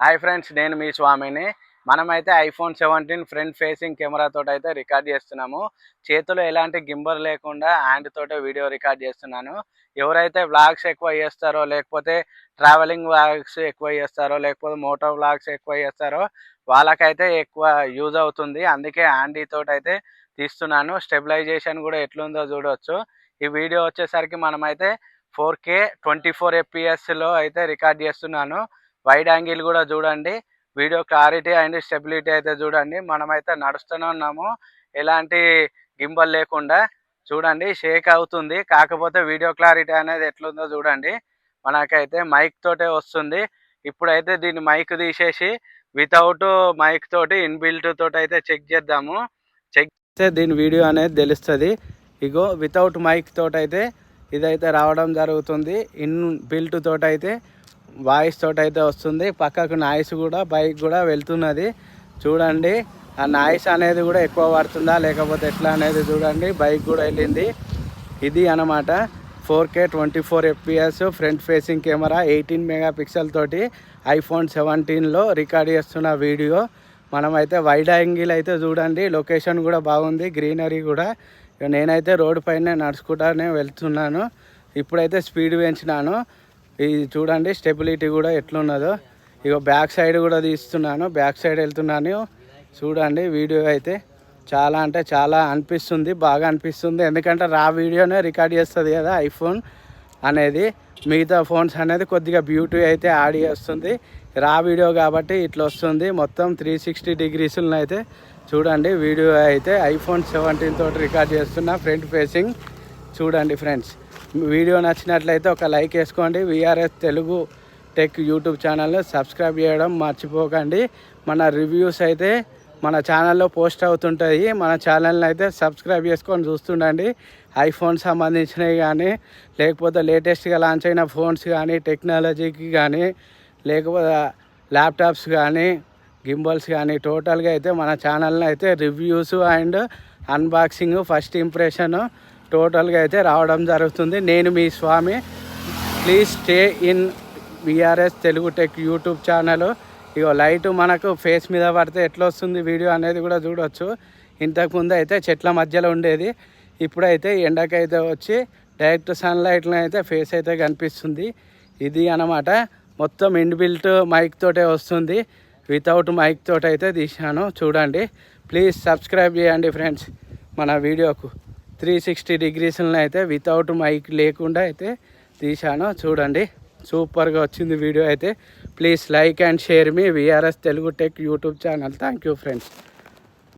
Hi friends నేను మీ స్వామిని. మనమైతే ఐఫోన్ సెవెంటీన్ ఫ్రంట్ ఫేసింగ్ కెమెరాతో అయితే రికార్డ్ చేస్తున్నాము. చేతిలో ఎలాంటి గింబర్ లేకుండా హ్యాండ్ తోటే వీడియో రికార్డ్ చేస్తున్నాను. ఎవరైతే వ్లాగ్స్ ఎక్కువ చేస్తారో లేకపోతే ట్రావెలింగ్ వ్లాగ్స్ ఎక్కువ చేస్తారో లేకపోతే మోటార్ వ్లాగ్స్ ఎక్కువ చేస్తారో వాళ్ళకైతే ఎక్కువ యూజ్ అవుతుంది. అందుకే హ్యాండీతో అయితే తీస్తున్నాను. స్టెబిలైజేషన్ కూడా ఎట్లుందో చూడవచ్చు ఈ వీడియో వచ్చేసరికి మనమైతే ఫోర్ కే ట్వంటీ ఫోర్ ఎఫ్పిఎస్లో అయితే రికార్డ్ చేస్తున్నాను. వైడ్ యాంగిల్ కూడా చూడండి. వీడియో క్లారిటీ అండ్ స్టెబిలిటీ అయితే చూడండి. మనమైతే నడుస్తూనే ఉన్నాము. ఎలాంటి గింబల్ లేకుండా చూడండి. షేక్ అవుతుంది. కాకపోతే వీడియో క్లారిటీ అనేది ఎట్లుందో చూడండి. మనకైతే మైక్ తోటే వస్తుంది. ఇప్పుడైతే దీన్ని మైక్ తీసేసి వితౌట్ మైక్ తోటి ఇన్బిల్ట్ తోటి అయితే చెక్ చేద్దాము. చెక్ చేస్తే దీని వీడియో అనేది తెలుస్తుంది. ఇగో వితౌట్ మైక్ తోటి అయితే ఇదైతే రావడం జరుగుతుంది. ఇన్ బిల్ట్ తోటి అయితే వాయిస్ తోటి అయితే వస్తుంది. పక్కకు నాయిస్ కూడా బైక్ కూడా వెళ్తున్నది. చూడండి ఆ నాయిస్ అనేది కూడా ఎక్కువ పడుతుందా లేకపోతే ఎట్లా అనేది చూడండి. బైక్ కూడా వెళ్ళింది. ఇది అనమాట four K twenty four FPS front facing camera eighteen mega pixel తోటి ఐఫోన్ సెవెంటీన్లో రికార్డ్ చేస్తున్న వీడియో. మనమైతే వైడ్ యాంగిల్ అయితే చూడండి. లొకేషన్ కూడా బాగుంది గ్రీనరీ కూడా. నేనైతే రోడ్డు పైన నడుచుకుంటానే వెళ్తున్నాను. ఇప్పుడైతే స్పీడ్ పెంచినాను. ఇది చూడండి స్టెబిలిటీ కూడా ఎట్లున్నదో. ఇక బ్యాక్ సైడ్ కూడా తీస్తున్నాను. బ్యాక్ సైడ్ వెళ్తున్నాను. చూడండి వీడియో అయితే చాలా అంటే చాలా అనిపిస్తుంది బాగా అనిపిస్తుంది. ఎందుకంటే రా వీడియోనే రికార్డ్ చేస్తుంది కదా ఐఫోన్ అనేది. మిగతా ఫోన్స్ అనేది కొద్దిగా బ్యూటీ అయితే యాడ్ చేస్తుంది. రా వీడియో కాబట్టి ఇట్లా వస్తుంది. మొత్తం త్రీ సిక్స్టీ డిగ్రీస్లను అయితే చూడండి వీడియో అయితే ఐఫోన్ సెవెంటీన్ తోటి రికార్డ్ చేస్తున్న ఫ్రంట్ ఫేసింగ్. చూడండి ఫ్రెండ్స్. వీడియో నచ్చినట్లయితే ఒక లైక్ వేసుకోండి. విఆర్ఎస్ తెలుగు టెక్ యూట్యూబ్ ఛానల్ని సబ్స్క్రైబ్ చేయడం మర్చిపోకండి. మన రివ్యూస్ అయితే మన ఛానల్లో పోస్ట్ అవుతుంటాయి. మన ఛానల్ని అయితే సబ్స్క్రైబ్ చేసుకొని చూస్తుండండి. ఐఫోన్ సంబంధించినవి కానీ లేకపోతే లేటెస్ట్గా లాంచ్ అయిన ఫోన్స్ కానీ టెక్నాలజీకి కానీ లేకపోతే ల్యాప్టాప్స్ కానీ గింబల్స్ కానీ టోటల్గా అయితే మన ఛానల్ని అయితే reviews and unboxing first impression టోటల్గా అయితే రావడం జరుగుతుంది. నేను మీ Swamy. Please stay in VRS Telugu tech YouTube channel. Ego light మనకు ఫేస్ మీద పడితే ఎట్లా వస్తుంది వీడియో అనేది కూడా చూడవచ్చు ఇంతకుముందు అయితే చెట్ల మధ్యలో ఉండేది. ఇప్పుడైతే ఎండకైతే వచ్చి డైరెక్ట్ సన్లైట్లో అయితే ఫేస్ అయితే కనిపిస్తుంది. ఇది అనమాట మొత్తం ఇన్బిల్ట్ మైక్ తోటే వస్తుంది. వితౌట్ మైక్ తోటైతే అయితే తీసాను చూడండి. ప్లీజ్ సబ్స్క్రైబ్ చేయండి ఫ్రెండ్స్ మన వీడియోకు. త్రీ సిక్స్టీ డిగ్రీస్లో అయితే వితౌట్ మైక్ లేకుండా అయితే తీశాను. చూడండి సూపర్గా వచ్చింది వీడియో అయితే. Please like and share me VRS Telugu tech YouTube channel thank you friends